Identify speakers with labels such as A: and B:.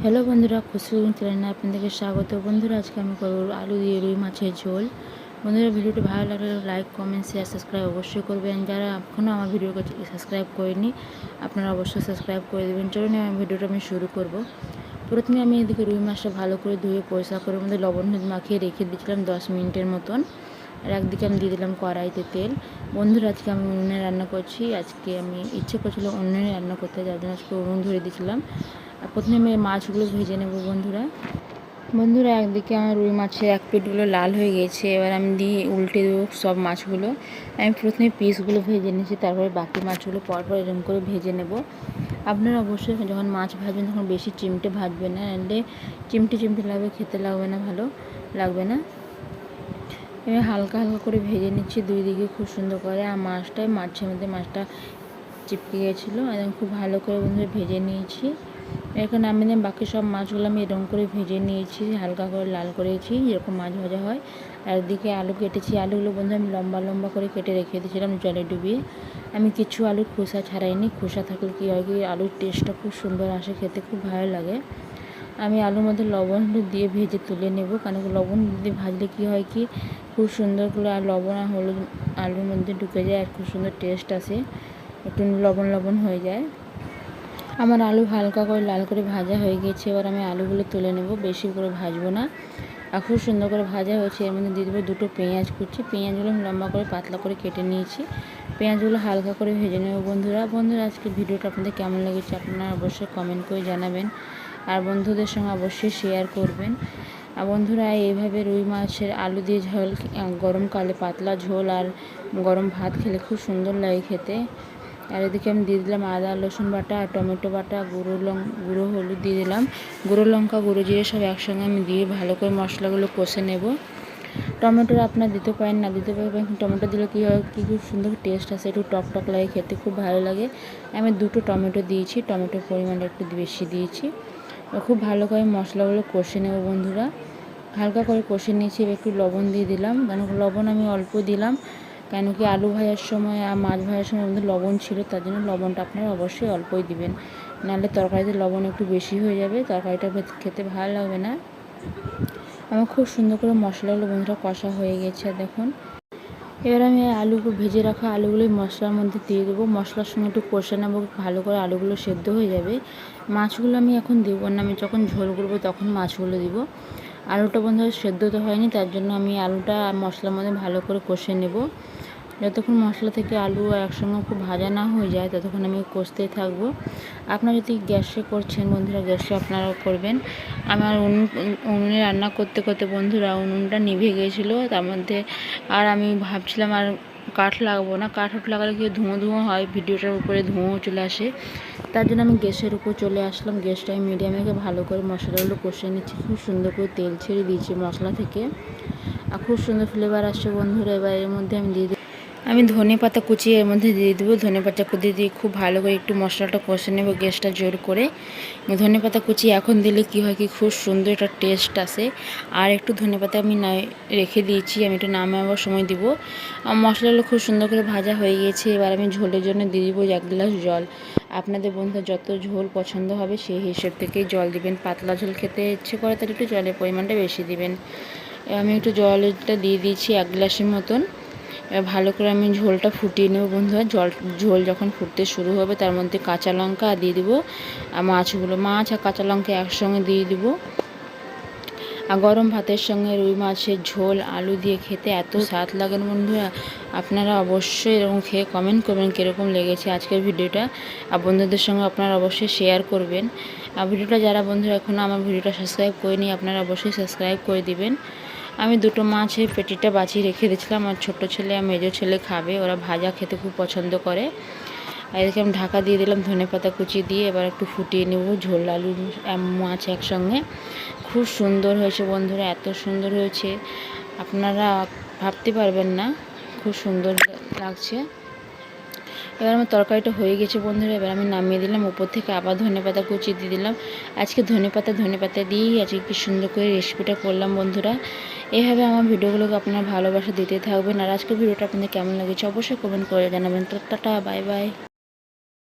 A: Hello বন্ধুরা খুশি চ্যানেলে আপনাদেরকে স্বাগত। বন্ধুরা, আজকে আমি করব আলু দিয়ে রুই মাছের ঝোল। বন্ধুরা, ভিডিওটি ভালো লাগলে লাইক, কমেন্ট, শেয়ার, সাবস্ক্রাইব অবশ্যই করবেন। যারা এখনও আমার ভিডিওকে সাবস্ক্রাইব করেনি আপনারা অবশ্যই সাবস্ক্রাইব করে দেবেন। চলুন আমি ভিডিওটা আমি শুরু করব। প্রথমে আমি এদিকে রুই মাছটা ভালো করে ধুয়ে, পরিষ্কার করে মধ্যে লবণ হলুদ মাখিয়ে রেখে দিয়েছিলাম দশ মিনিটের মতন। আর একদিকে আমি দিয়ে দিলাম কড়াইতে তেল। বন্ধুরা, আজকে আমি উনুনে রান্না করছি। আজকে আমি ইচ্ছে করছিল উনুনে রান্না করতে, যার জন্য আজকে উনুন ধরে দিয়েছিলাম। প্রথমে আমি মাছগুলো ভেজে নেব বন্ধুরা। বন্ধুরা, একদিকে আমার রুই মাছের এক প্লেটগুলো লাল হয়ে গেছে, এবার আমি দিয়ে উল্টে দেবো সব মাছগুলো। আমি প্রথমে পিসগুলো ভেজে নিয়েছি, তারপরে বাকি মাছগুলো পরপর এরকম করে ভেজে নেব। আপনারা অবশ্যই যখন মাছ ভাজবেন তখন বেশি চিমটে ভাজবেন না নাহলে চিমটে চিমটে লাগবে, খেতে লাগবে না, ভালো লাগবে না। এবার হালকা হালকা করে ভেজে নিচ্ছি দুই দিকে খুব সুন্দর করে, আর মাছটাই মাছের মধ্যে মাছটা চিপকে গেছিল, একদম খুব ভালো করে বন্ধুরা ভেজে নিয়েছি। এখন আমি বাকি সব মাছগুলো আমি এরকম করে ভেজে নিয়েছি, হালকা করে লাল করেছি এরকম মাছ ভাজা হয়। এদিকে আলু কেটেছি। আলুগুলো বন্ধু আমি লম্বা লম্বা করে কেটে রেখে দিয়েছিলাম জলে ডুবিয়ে। আমি কিছু আলুর খোসা ছাড়াইনি। খোসা থাকলে কী হয় কি, আলুর টেস্টটা খুব সুন্দর আসে, খেতে খুব ভালো লাগে। আমি আলুর মধ্যে লবণ দিয়ে ভেজে তুলে নেব। কারণ লবণ দিয়ে ভাজলে কী হয় কি, খুব সুন্দর করে আর লবণ আর হলুদ আলুর মধ্যে ঢুকে যায় আর খুব সুন্দর টেস্ট আসে। একটু লবণ লবণ হয়ে যায়। আমার আলু হালকা করে লাল করে ভাজা হয়ে গেছে, এবার আমি আলুগুলো তুলে নেব, বেশি করে ভাজবো না। আর খুব সুন্দর করে ভাজা হয়েছে, এর মধ্যে দিয়ে দেবো দুটো পেঁয়াজ কুচি, পেঁয়াজগুলো আমি লম্বা করে পাতলা করে কেটে নিয়েছি। পেঁয়াজগুলো হালকা করে ভেজে নেব বন্ধুরা। বন্ধুরা আজকে ভিডিওটা আপনাদের কেমন লেগেছে আপনারা অবশ্যই কমেন্ট করে জানাবেন। আর বন্ধুদের সঙ্গে অবশ্যই শেয়ার করবেন। আর বন্ধুরা, এইভাবে রুই মাছের আলু দিয়ে ঝোল গরমকালে পাতলা ঝোল আর গরম ভাত খেলে খুব সুন্দর লাগে খেতে। আর এদিকে আমি দিয়ে দিলাম আদা, রসুন বাটা আর টমেটো বাটা, গুঁড়ো লং, গুঁড়ো হলুদ দিয়ে দিলাম। গুঁড়ো লঙ্কা, গুঁড়ো জিরে সব একসঙ্গে আমি দিয়ে ভালো করে মশলাগুলো কষে নেব। টমেটো আপনার দিতে পারেন, না দিতে পারেন টমেটো দিলে কী হয়, কী খুব সুন্দর টেস্ট আসে, একটু টক টক লাগে, খেতে খুব ভালো লাগে। আমি দুটো টমেটো দিয়েছি, টমেটোর পরিমাণটা একটু বেশি দিয়েছি। খুব ভালো করে মশলাগুলো কষে নেব বন্ধুরা। হালকা করে কষে নিয়েছি একটু লবণ দিয়ে দিলাম। কারণ লবণ আমি অল্প দিলাম। কেন কি আলু ভাজার সময় আর মাছ ভাজার সময় মধ্যে লবণ ছিল, তার জন্য লবণটা আপনারা অবশ্যই অল্পই দিবেন। নাহলে তরকারিতে লবণ একটু বেশি হয়ে যাবে, তরকারিটা খেতে ভালো লাগবে না। আমার খুব সুন্দর করে মশলাগুলো বন্ধুরা কষা হয়ে গেছে দেখুন। এবার আমি আলুগুলো ভেজে রাখা আলুগুলোই মশলার মধ্যে দিয়ে দেবো। মশলার সঙ্গে একটু কষে নেব, ভালো করে আলুগুলো সেদ্ধ হয়ে যাবে। মাছগুলো আমি এখন দেবো না, আমি যখন ঝোল করব তখন মাছগুলো দিব। আলুটা বন্ধু সেদ্ধ তো হয়নি, তার জন্য আমি আলুটা মশলার মধ্যে ভালো করে কষে নেব। যতক্ষণ মশলা থেকে আলু একসঙ্গে খুব ভাজা না হয়ে যায়, ততক্ষণ আমি কষতেই থাকব। আপনারা যদি গ্যাসে করছেন, বন্ধুরা, গ্যাসে আপনারাও করবেন। আমার উনুন, উনুনে রান্না করতে করতে বন্ধুরা উনুনটা নিভে গিয়েছিল, তার মধ্যে আর আমি ভাবছিলাম আর কাঠ লাগাবো না। কাঠ লাগালে কি ধুঁয়ো ধুঁয়ো হয়, ভিডিওটার উপরে ধুঁয়ো চলে আসে। তার জন্য আমি গ্যাসের উপর চলে আসলাম। গ্যাসটা আমি মিডিয়ামে ভালো করে মশলাগুলো কষে নিচ্ছি। খুব সুন্দর করে তেল ছেড়ে দিয়েছি মশলা থেকে। আর খুব সুন্দর ফ্লেভার আসছে বন্ধুরা, এবার এর মধ্যে আমি দিয়ে আমি ধনে পাতা কুচিয়ে এর মধ্যে দিয়ে দেবো। ধনে পাতা কুচিয়ে দিয়ে খুব ভালো করে একটু মশলাটা কষে নেব গ্যাসটা জোর করে। ধনে পাতা কুচি এখন দিলে কি হয় কি খুব সুন্দর একটা টেস্ট আসে। আর একটু ধনে পাতা আমি না রেখে দিয়েছি, আমি একটু নামাবার সময় দিব। মশলাগুলো খুব সুন্দর করে ভাজা হয়ে গিয়েছে, এবার আমি ঝোলের জন্য দিয়ে দিব এক গ্লাস জল। আপনাদের বন্ধু যত ঝোল পছন্দ হবে সেই হিসেব থেকেই জল দিবেন। পাতলা ঝোল খেতে ইচ্ছে করে তাহলে একটু জলের পরিমাণটা বেশি দিবেন। আমি একটু জলটা দিয়ে দিয়েছি এক গ্লাসের মতন। ভালো করে আমি ঝোলটা ফুটিয়ে নেব বন্ধুরা। জল, ঝোল যখন ফুটতে শুরু হবে, তার মধ্যে কাঁচা লঙ্কা দিয়ে দেবো। আর মাছগুলো, মাছ আর কাঁচা লঙ্কা একসঙ্গে দিয়ে দেবো। আর গরম ভাতের সঙ্গে রুই মাছের ঝোল, আলু দিয়ে খেতে এত স্বাদ লাগে বন্ধুরা। আপনারা অবশ্যই এরকম খেয়ে কমেন্ট করবেন কীরকম লেগেছে আজকের ভিডিওটা। আর বন্ধুদের সঙ্গে আপনারা অবশ্যই শেয়ার করবেন। আর ভিডিওটা যারা বন্ধুরা এখনও আমার ভিডিওটা সাবস্ক্রাইব করেনি, আপনারা অবশ্যই সাবস্ক্রাইব করে দিবেন। আমি দুটো মাছের পেটিটা বাঁচিয়ে রেখে দিয়েছিলাম। আর ছোটো ছেলে আর মেজো ছেলে খাবে। ওরা ভাজা খেতে খুব পছন্দ করে। আর এদিকে আমি ঢাকা দিয়ে দিলাম ধনে পাতা কুচি দিয়ে। এবার একটু ফুটিয়ে নেব ঝোল, আলু মাছ একসঙ্গে। খুব সুন্দর হয়েছে বন্ধুরা, এত সুন্দর হয়েছে। আপনারা ভাবতে পারবেন না, খুব সুন্দর লাগছে। এবার আমার তরকারিটা হয়ে গেছে বন্ধুরা, এবার আমি নামিয়ে দিলাম। উপর থেকে আবার ধনে পাতা কুচি দিয়ে দিলাম। আজকে ধনে পাতা ধনে পাতা দিয়েই আজকে কি সুন্দর করে রেসিপিটা করলাম বন্ধুরা। এভাবে আমার ভিডিওগুলোকে আপনারা ভালোবাসা দিতে থাকবেন। আর আজকে ভিডিওটা আপনাদের কেমন লেগেছে অবশ্যই কমেন্ট করে জানাবেন। তো টাটা বাই বাই